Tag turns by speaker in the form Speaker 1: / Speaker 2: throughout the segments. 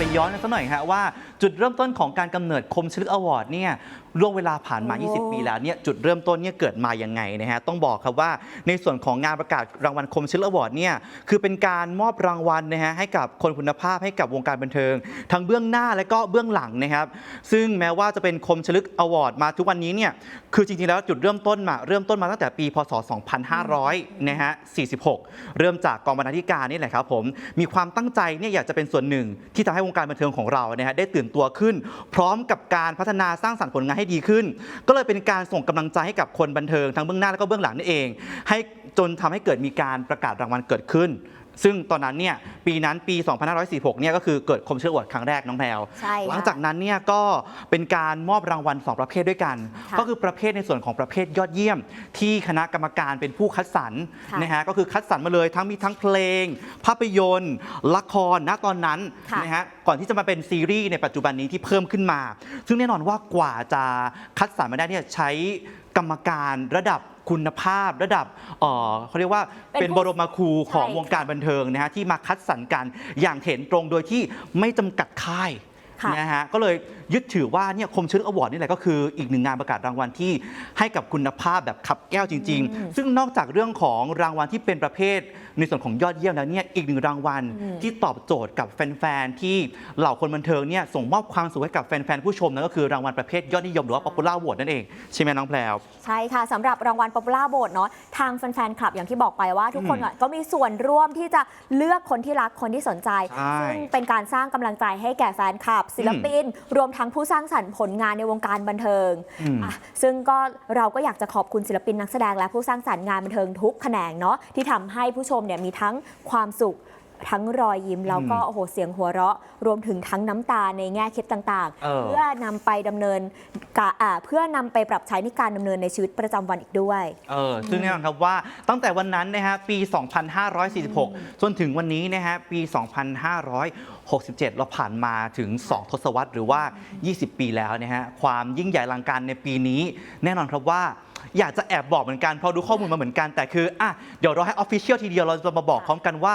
Speaker 1: ซะหน่อยฮะว่าจุดเริ่มต้นของการกำเนิดคมชลึกอวอร์ดเนี่ยล่วงเวลาผ่านมา
Speaker 2: โอ้
Speaker 1: 20 ปีแล้วเนี่ยจุดเริ่มต้นเนี่ยเกิดมายังไงนะฮะต้องบอกครับว่าในส่วนของงานประกาศรางวัลคมชลึกอวอร์ดเนี่ยคือเป็นการมอบรางวัลนะฮะให้กับคนคุณภาพให้กับวงการบันเทิง ทั้งเบื้องหน้าและก็เบื้องหลังนะครับซึ่งแม้ว่าจะเป็นคมชลึกอวอร์ดมาทุกวันนี้เนี่ยคือจริงๆแล้วจุดเริ่มต้นมาเริ่มต้นมาตั้งแต่ปี พศ 2500นะฮะ46 เริ่มจากกองบรรณาธิการนี่แหละครับผมมีความตั้งใจเนี่ยอยากจะเป็นส่วนหนึ่งที่ทำให้วงการบันเทิงของเรานะฮะได้ตื่นตัวขึ้น พร้อมกับการพัฒนาสร้างสรรค์ผลงานให้ดีขึ้น ก็เลยเป็นการส่งกำลังใจให้กับคนบันเทิงทั้งเบื้องหน้าและก็เบื้องหลังนี่เอง ให้จนทำให้เกิดมีการประกาศรางวัลเกิดขึ้น ซึ่งตอนนั้นเนี่ยปีนั้นปี 2546เนี่ยก็คือเกิดคมเชื่ออวดครั้งแรกน้องแพรว
Speaker 2: ใช่ค่ะ
Speaker 1: หลังจากนั้นเนี่ยก็เป็นการมอบรางวัล 2 ประเภทด้วยกัน
Speaker 2: ค่ะ
Speaker 1: ก็คือประเภทในส่วนของประเภทยอดเยี่ยม ที่คณะกรรมการเป็นผู้คัดสรร
Speaker 2: ค่ะ
Speaker 1: นะฮะก็คือคัดสรรมาเลยทั้งมีทั้งเพลง ภาพยนตร์ ละครณตอนนั้น
Speaker 2: ค่ะ
Speaker 1: นะฮะก่อนที่จะมาเป็นซีรีส์ในปัจจุบันนี้ที่เพิ่มขึ้นมา ซึ่งแน่นอนว่ากว่าจะคัดสรรมาได้เนี่ยใช้กรรมการระดับ คุณภาพระดับเอ่อเขาเรียกว่า
Speaker 2: เป็น
Speaker 1: เป็น
Speaker 2: ผู้
Speaker 1: บรมครูของ
Speaker 2: ใช่
Speaker 1: วงการบันเทิงนะฮะที่มาคัดสรรกันอย่างเห็นตรงโดยที่ไม่จำกัดค่าย
Speaker 2: ค่ะ
Speaker 1: นะฮะก็เลยยึดถือว่าเนี่ยคมชลึกอวอร์ดนี่แหละก็คืออีกหนึ่งงานประกาศรางวัลที่ให้กับคุณภาพแบบขับแก้วจริง
Speaker 2: อืม
Speaker 1: ๆซึ่งนอกจากเรื่องของรางวัลที่เป็นประเภท ในส่วนของยอดเยี่ยมแล้วเนี่ยอีกหนึ่งรางวัล
Speaker 2: อืม
Speaker 1: ที่ตอบโจทย์กับแฟนๆที่เหล่าคนบันเทิงเนี่ยส่งมอบความสุขให้กับแฟนๆผู้ชมนั่นก็คือรางวัลประเภทยอดนิยมหรือว่า popular award นั่นเองใช่ไหมน้องแพรว
Speaker 2: ใช่ค่ะสำหรับรางวัล Popular Vote เนาะทางแฟนๆคลับอย่างที่บอกไปว่า ทุกคน
Speaker 1: อืม
Speaker 2: อะก็มีส่วนร่วมที่จะเลือกคนที่รักคนที่สนใจ
Speaker 1: ใช่
Speaker 2: ซึ่งเป็นการสร้างกำลังใจให้แก่แฟนคลับศิลปิน รวมทั้งผู้สร้างสรรค์ผลงานในวงการบันเทิง
Speaker 1: อืม
Speaker 2: อะซึ่งก็เราก็อยากจะขอบคุณศิลปินนักแสดงและผู้สร้างสรรค์งานบันเทิงทุกแขนงเนาะที่ทำให้ผู้ชมเนี่ยมีทั้งความสุข ทั้งรอยยิ้มแล้วก็โอ้โหเสียงหัวเราะ รวมถึงทั้งน้ำตาในแง่คิดต่าง ๆ
Speaker 1: เออ
Speaker 2: เพื่อนำไปดำเนินกะอ่าเพื่อนำไปปรับใช้ในการดำเนินในชีวิตประจำวันอีกด้วย
Speaker 1: เออซึ่งแน่นอนครับว่าตั้งแต่วันนั้นนะฮะปี 2546 จนถึงวันนี้นะฮะปี 2567 เราผ่านมาถึง 2 ทศวรรษหรือว่า 20 ปีแล้วนะฮะความยิ่งใหญ่อลังการในปีนี้ แน่นอนครับว่า อยากจะแอบบอกเหมือนกันเพราะดูข้อมูลมาเหมือนกันแต่คืออะเดี๋ยวเราให้ออฟฟิเชียลทีเดียวเราจะมาบอกพร้อมกันว่า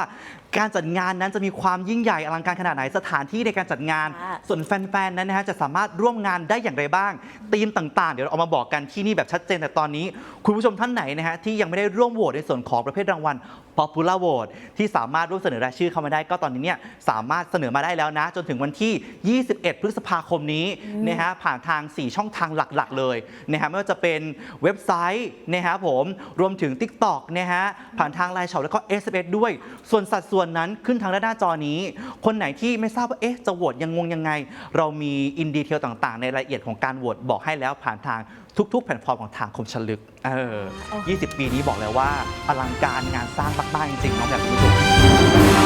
Speaker 1: การจัดงานนั้นจะมีความยิ่งใหญ่อลังการขนาดไหนสถานที่ในการจัดงาน
Speaker 2: ค่ะ
Speaker 1: ส่วนแฟนๆนั้นนะฮะจะสามารถร่วมงานได้อย่างไรบ้างธีมต่างๆ เดี๋ยวเราเอามาบอกกันที่นี่แบบชัดเจนแต่ตอนนี้ คุณผู้ชมท่านไหนนะฮะที่ยังไม่ได้ร่วมโหวตในส่วนของประเภทรางวัล Popular Vote ที่สามารถร่วมเสนอรายชื่อเข้ามาได้ก็ตอนนี้เนี่ยสามารถเสนอมาได้แล้วนะ จนถึงวันที่ 21 พฤษภาคมนี้นะฮะผ่านทาง 4 ช่องทางหลักๆ เลยนะฮะไม่ว่าจะเป็นเว็บไซต์นะฮะผมรวมถึง TikTok นะฮะผ่านทางไลน์ช็อปแล้วก็ SMS ด้วย ส่วนสัดส่วนนั้นขึ้นทางด้านหน้าจอนี้ คนไหนที่ไม่ทราบว่าเอ๊ะจะโหวตยังงงยังไง เรามีอินดีเทลต่างๆ ในรายละเอียดของการโหวตบอกให้แล้วผ่านทางทุก ๆ แพลตฟอร์มของทางคมชลึกเออ20 ปีนี้บอกเลยว่าอลังการงานสร้างมากๆจริงๆน้องแบบคุณผู้ชม